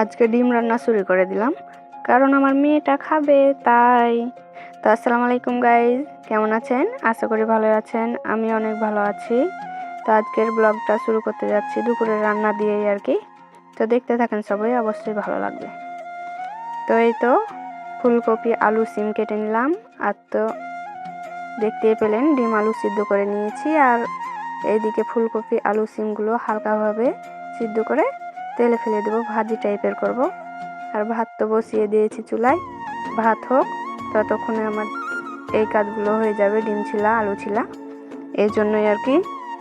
আজকে ডিম রান্না শুরু করে দিলাম। কারণ আমার মেয়েটা খাবে, তাই। তো আসসালামু আলাইকুম গাইজ কেমন আছেন? আশা করি ভালো আছেন। আমি অনেক ভালো আছি। তো আজকের ব্লগটা শুরু করতে যাচ্ছি দুপুরের রান্না দিয়েই আর কি। তো দেখতে থাকেন সবাই, অবশ্যই ভালো লাগবে। তো এই তো, ফুলকপি, আলু, সিম কেটে নিলাম। আর তো দেখতেই পেলেন, ডিম আলু সিদ্ধ করে নিয়েছি। আর এইদিকে ফুলকপি, আলু, সিমগুলো হালকাভাবে সিদ্ধ করে তেলে ফেলে দেবো, ভাজি টাইপের করব। আর ভাত তো বসিয়ে দিয়েছি চুলায়। ভাত হোক, ততক্ষণে আমার এই কাজগুলো হয়ে যাবে, ডিম ছিলা, আলু ছিলা। এই জন্যই আর কি।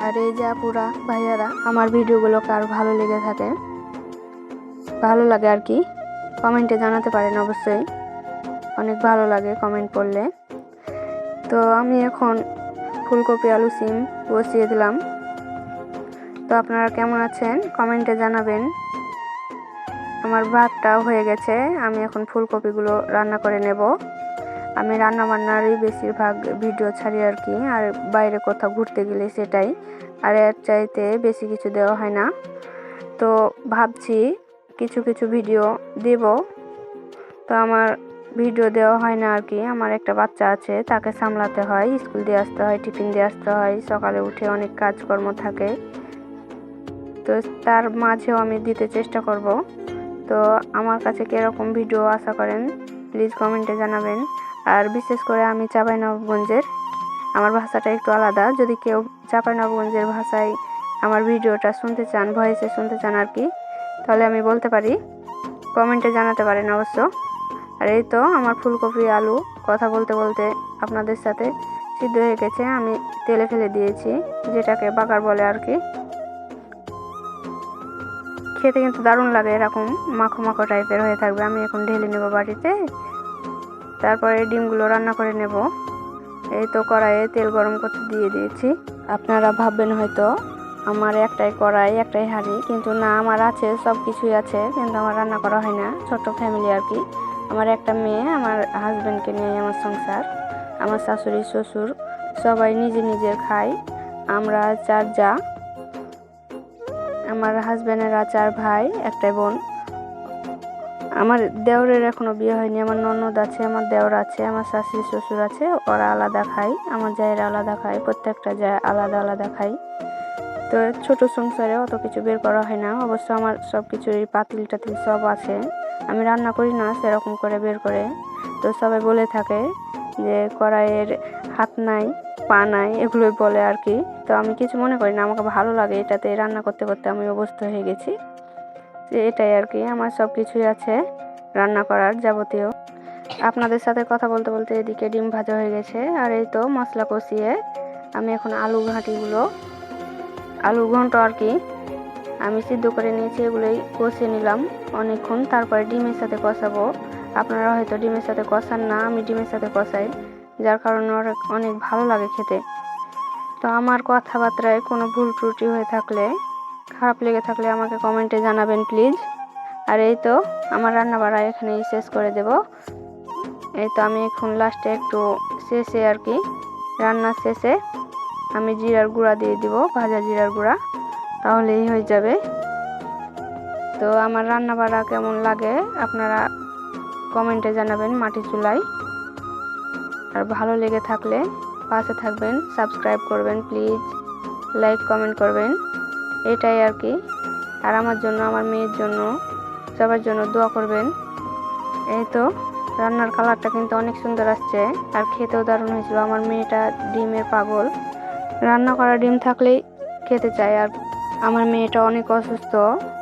আর এই যে আপুরা, ভাইয়ারা, আমার ভিডিওগুলো কার ভালো লেগে থাকে, ভালো লাগে আর কি, কমেন্টে জানাতে পারেন অবশ্যই। অনেক ভালো লাগে কমেন্ট করলে। তো আমি এখন ফুলকপি, আলু, সিম বসিয়ে দিলাম। তো আপনারা কেমন আছেন? কমেন্টে জানাবেন। আমার ভাতটাও হয়ে গেছে। আমি এখন ফুলকপিগুলো রান্না করে নেব। আমি রান্না বান্নারই বেশিরভাগ ভিডিও ছাড়ি আর কি, আর বাইরে কোথাও ঘুরতে গেলে সেটাই। আর এর চাইতে বেশি কিছু দেওয়া হয় না। তো ভাবছি কিছু কিছু ভিডিও দেব। তো আমার ভিডিও দেওয়া হয় না আর কি। আমার একটা বাচ্চা আছে, তাকে সামলাতে হয়, স্কুল দিয়ে আসতে হয়, টিফিন দিয়ে আসতে হয়, সকালে উঠে অনেক কাজকর্ম থাকে। তো তার মাঝেও আমি দিতে চেষ্টা করব। তো আমার কাছে কীরকম ভিডিও আশা করেন প্লিজ কমেন্টে জানাবেন। আর বিশেষ করে আমি চাঁপাইনবাবগঞ্জের, আমার ভাষাটা একটু আলাদা। যদি কেউ চাঁপাইনবাবগঞ্জের ভাষায় আমার ভিডিওটা শুনতে চান, ভয়েসে শুনতে চান আর কি, তাহলে আমি বলতে পারি কমেন্টে জানাতে পারেন অবশ্য। আর এই তো আমার ফুলকপি, আলু, কথা বলতে বলতে আপনাদের সাথে সিদ্ধ হয়ে গেছে। আমি তেলে ফেলে দিয়েছি, যেটাকে বাগার বলে আর কি। খেতে কিন্তু দারুণ লাগে, এরকম মাখো মাখো টাইপের হয়ে থাকবে। আমি এখন ঢেলে নেব বাড়িতে তারপরে ডিমগুলো রান্না করে নেব। এই তো কড়াইয়ে তেল গরম করতে দিয়ে দিয়েছি। আপনারা ভাববেন হয়তো, আমার একটাই কড়াই, একটাই হাঁড়ি, কিন্তু না, আমার আছে সব কিছুই আছে, কিন্তু আমার রান্না করা হয় না। ছোট ফ্যামিলি আর কি। আমার একটা মেয়ে, আমার হাজব্যান্ডকে নিয়ে আমার সংসার, আমার শাশুড়ি, শ্বশুর, সবাই নিজে নিজের খাই আমরা চার যা আমার হাজব্যান্ডের চার ভাই, একটাই বোন। আমার দেওরের এখনও বিয়ে হয়নি, আমার ননদ আছে, আমার দেওর আছে, আমার শাশুড়ি শ্বশুর আছে, ওরা আলাদা খায়, আমার জায়ের আলাদা খায়, প্রত্যেকটা যায় আলাদা আলাদা খাই তো ছোট সংসারে অত কিছু বের করা হয় না, অবশ্য আমার সব কিছুই পাতিল টাতিল সব আছে। আমি রান্না করি না, সেরকম করে বের করে। তো সবাই বলে থাকে যে কড়াইয়ের হাত নাই, পা নাই, এগুলোই বলে আর কি। তো আমি কিছু মনে করি না, আমাকে ভালো লাগে এটাতে রান্না করতে করতে আমি অবস্থ হয়ে গেছি। যে এটাই আর কি, আমার সব কিছুই আছে রান্না করার যাবতীয়। আপনাদের সাথে কথা বলতে বলতে এদিকে ডিম ভাজা হয়ে গেছে, আর এই তো মশলা কষিয়ে আমি এখন আলু ঘাঁটিগুলো, আলু ঘন্ট আর কি আমি সিদ্ধ করে নিয়েছি, এগুলোই কষিয়ে নিলাম অনেকক্ষণ। তারপরে ডিমের সাথে কষাবো। আপনারা হয়তো ডিমের সাথে কষান না, আমি ডিমের সাথে কষাই। যার কারণে অনেক অনেক ভালো লাগে খেতে। তো আমার কথাবার্তায় কোনো ভুল ত্রুটি হয়ে থাকলে, খারাপ লেগে থাকলে আমাকে কমেন্টে জানাবেন, প্লিজ। আর এই তো, আমার রান্না বাড়া এখানেই শেষ করে দেব। এই তো, আমি এখন লাস্টে একটু শেষে আর কি রান্নার শেষে আমি জিরার গুঁড়া দিয়ে দিব, ভাজা জিরার গুঁড়া। তাহলেই হয়ে যাবে। তো আমার রান্না বাড়া কেমন লাগে, আপনারা কমেন্টে জানাবেন মাটি চুলাই আর ভালো লেগে থাকলে পাশে থাকবেন সাবস্ক্রাইব করবেন প্লিজ লাইক কমেন্ট করবেন। এটাই আর কি। আর আমার জন্য, আমার মেয়ের জন্য, সবার জন্য দোয়া করবেন। এই তো, রান্নার কালারটা কিন্তু অনেক সুন্দর আসছে, আর খেতেও দারুণ হয়েছিল। আমার মেয়েটা ডিমের পাগল। রান্না করা ডিম থাকলেই খেতে চায়, আর আমার মেয়েটা অনেক অসুস্থ,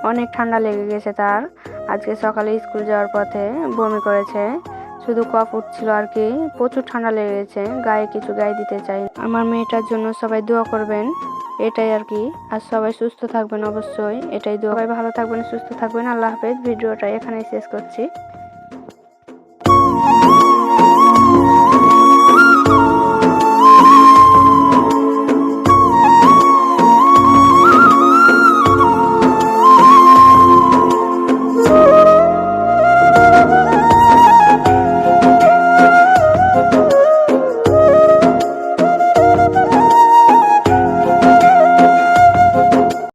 অনেক ঠান্ডা লেগে গেছে তার। আজকে সকালে স্কুল যাওয়ার পথে বমি করেছে। শুধু কফ উঠছিল আর কি। প্রচুর ঠান্ডা লেগেছে, গায়ে কিছু গায়ে দিতে চাই আমার মেয়েটার জন্য সবাই দোয়া করবেন, এটাই আর কি। আর সবাই সুস্থ থাকবেন অবশ্যই, এটাই দোয়া। ভালো থাকবেন, সুস্থ থাকবেন। আল্লাহ হাফেজ, ভিডিওটা এখানেই শেষ করছি।